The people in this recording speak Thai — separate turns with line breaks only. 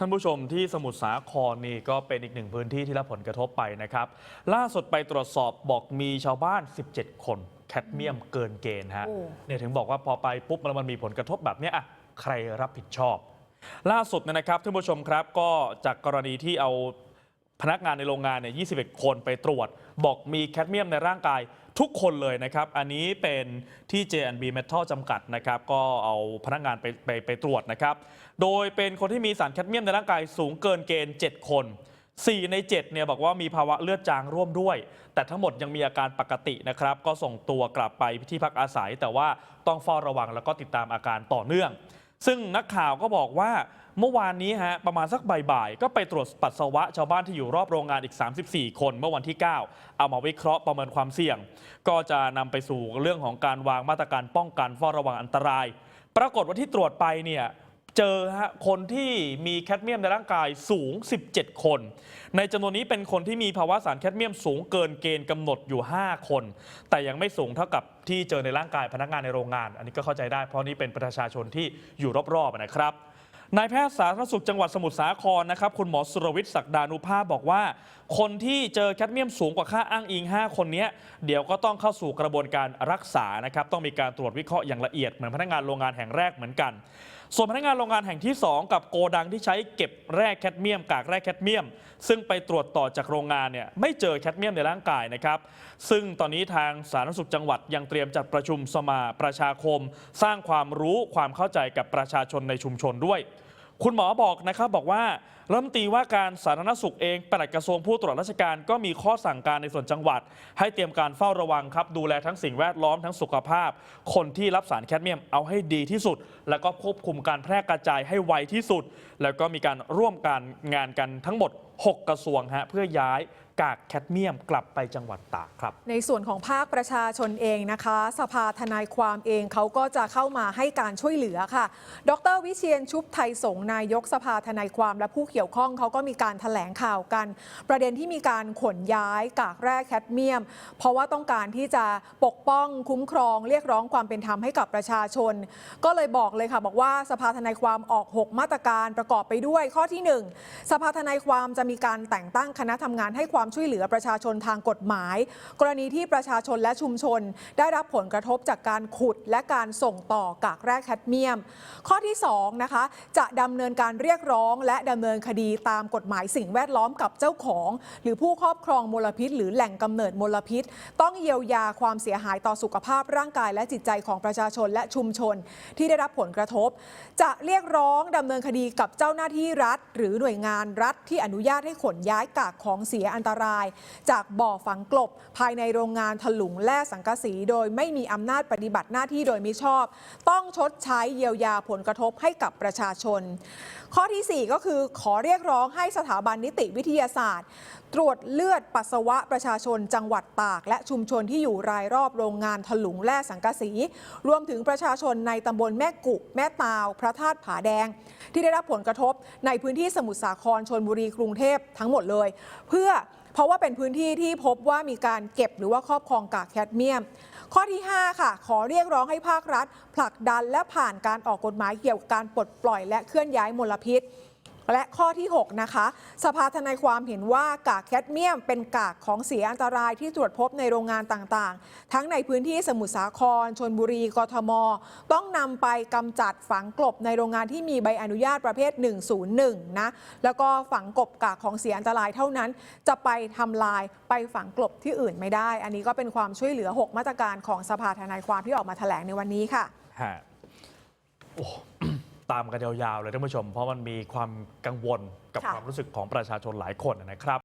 ท่านผู้ชมที่สมุทรสาครนี่ก็เป็นอีกหนึ่งพื้นที่ที่รับผลกระทบไปนะครับ ล่าสุดไปตรวจสอบบอกมีชาวบ้าน 17 คนแคดเมียมเกินเกณฑ์ฮะ
โอ้
เนี่ยถึงบอกว่าพอไปปุ๊บแล้วมันมีผลกระทบแบบเนี้ยอะใครรับผิดชอบ ล่าสุดเนยนะครับท่านผู้ชมครับก็จากกรณีที่เอาพนักงานในโรงงานเนี่ย21 คนไปตรวจ บอกมีแคดเมียมในร่างกาย ทุกคนเลยนะครับ อันนี้เป็นที่ J&B Metal จำกัดนะครับ ก็เอาพนักงานไปไปไปตรวจนะครับ โดยเป็นคนที่มีสารแคดเมียมในร่างกายสูงเกินเกณฑ์ 7 คน 4 ใน 7เนี่ยบอกว่ามีภาวะเลือดจางร่วมด้วย แต่ทั้งหมดยังมีอาการปกตินะครับ ก็ส่งตัวกลับไปที่พักอาศัย แต่ว่าต้องเฝ้าระวังแล้วก็ติดตามอาการต่อเนื่อง ซึ่งนักข่าวก็บอกว่าเมื่อวานนี้ฮะประมาณสักบ่ายๆ ก็ไปตรวจปัสสาวะชาวบ้านที่อยู่รอบโรงงานอีก 34 คนเมื่อวันที่ 9 เอามาวิเคราะห์ประเมินความเสี่ยง ก็จะนำไปสู่เรื่องของการวางมาตรการป้องกันเฝ้าระวังอันตราย ปรากฏว่าที่ตรวจไปเนี่ย เจอฮะคนที่มีแคดเมียมในร่างกายสูง 17 คน ในจำนวนนี้เป็นคนที่มีภาวะสารแคดเมียมสูงเกินเกณฑ์กำหนดอยู่ 5 คน แต่ยังไม่สูงเท่ากับที่เจอในร่างกายพนักงานในโรงงาน อันนี้ก็เข้าใจได้เพราะนี่เป็นประชาชนที่อยู่รอบๆนะครับนายแพทย์สาธารณสุขจังหวัดสมุทรสาครนะครับคุณหมอสุรวิทย์ศักดานุภาพบอกว่า คนที่เจอแคดเมียมสูงกว่าค่าอ้างอิง 5 คนนี้เดี๋ยวก็ต้องเข้าสู่กระบวนการรักษานะครับต้องมีการตรวจวิเคราะห์อย่างละเอียดเหมือนพนักงานโรงงานแห่งแรกเหมือนกัน ส่วนพนักงานโรงงานแห่งที่ 2 กับโกดังที่ใช้เก็บแร่แคดเมียม กากแร่แคดเมียม ซึ่งไปตรวจต่อจากโรงงานเนี่ยไม่เจอแคดเมียมในร่างกายนะครับซึ่งตอนนี้ทางสาธารณสุขจังหวัดยังเตรียมจัดประชุมสมาประชาคม สร้างความรู้ความเข้าใจกับประชาชนในชุมชนด้วย คุณหมอบอกนะครับบอกว่า รัฐมนตรีว่าการสาธารณสุขเองปลัดกระทรวงผู้ตรวจราชการก็มีข้อสั่งการในส่วนจังหวัด ให้เตรียมการเฝ้าระวังครับ ดูแลทั้งสิ่งแวดล้อมทั้งสุขภาพ คนที่รับสารแคดเมียมเอาให้ดีที่สุด แล้วก็ควบคุมการแพร่กระจายให้ไวที่สุด แล้วก็มีการร่วมการงานกันทั้งหมด 6 กระทรวงฮะเพื่อย้าย กากแคดเมียมกลับไปจังหวัดตากครับ
ในส่วนของภาคประชาชนเองนะคะ สภาทนายความเองเขาก็จะเข้ามาให้การช่วยเหลือค่ะ ดรวิเชียนชุบไทยสงนายกสภาทนายความและผู้เกี่ยวข้องเขาก็มีการถแถลงข่าวกัน ประเด็นที่มีการขนย้ายกากแร่แคดเมียม เพราะว่าต้องการที่จะปกป้องคุ้มครอง เรียกร้องความเป็นธรรมให้กับประชาชน ก็เลยบอกเลยค่ะบอกว่าสภาทนายความออก 6 มาตรการประกอบไปด้วยข้อที่ 1 สภาทนายความจะมีการแต่งตั้งคณะทำงานให้ความช่วยเหลือประชาชนทางกฎหมาย กรณีที่ประชาชนและชุมชน ได้รับผลกระทบจากการขุดและการส่งต่อกากแร่แคดเมียม ข้อที่2นะคะจะดำเนินการเรียกร้องและดำเนินคดีตามกฎหมายสิ่งแวดล้อมกับเจ้าของ หรือผู้ครอบครองมลพิษ หรือแหล่งกำเนิดมลพิษ ต้องเยียวยาความเสียหายต่อสุขภาพร่างกายและจิตใจของประชาชนและชุมชน ที่ได้รับผลกระทบ จะเรียกร้องดำเนินคดีกับเจ้าหน้าที่รัฐ หรือหน่วยงานรัฐที่อนุญาตให้ขนย้ายกากของเสียอันตราย จากบ่อฝังกลบ ภายในโรงงานถลุงแร่สังกะสี โดยไม่มีอำนาจปฏิบัติหน้าที่โดยมิชอบ ต้องชดใช้เยียวยาผลกระทบให้กับประชาชน ข้อทีสี่ 4 ก็คือขอเรียกร้องให้สถาบันนิติวิทยาศาสตร์ ตรวจเลือดปัสสาวะประชาชนจังหวัดตาก และชุมชนที่อยู่รายรอบโรงงานถลุงแร่สังกะสี รวมถึงประชาชนในตำบลแม่กุแม่ตาว พระธาตุผาแดง ที่ได้รับผลกระทบในพื้นที่สมุทรสาครชนบุรีกรุงเทพทั้งหมดเลย เพื่อ เพราะว่าเป็นพื้นที่ที่พบว่ามีการเก็บหรือว่าครอบครองกากแคดเมียม ข้อที่ 5 ค่ะ ขอเรียกร้องให้ภาครัฐ ผลักดันและผ่านการออกกฎหมายเกี่ยวกับการปลดปล่อยและเคลื่อนย้ายมลพิษ และข้อที่ 6 นะคะ สภาทนายความเห็นว่ากากแคดเมียมเป็นกากของเสียอันตรายที่ตรวจพบในโรงงานต่างๆ ทั้งในพื้นที่สมุทรสาคร ชนบุรี กทม ต้องนำไปกำจัดฝังกลบในโรงงานที่มีใบอนุญาตประเภท 101 นะ แล้วก็ฝังกลบกากของเสียอันตรายเท่านั้น จะไปทำลายไปฝังกลบที่อื่นไม่ได้ อันนี้ก็เป็นความช่วยเหลือ 6 มาตรการของสภาทนายความที่ออกมาแถลงในวันนี้ค่ะ
โอ้ ตามกันยาวๆเลยท่านผู้ชม เพราะมันมีความกังวลกับ
ค่ะ
ความรู้สึกของประชาชนหลายคนนะครับ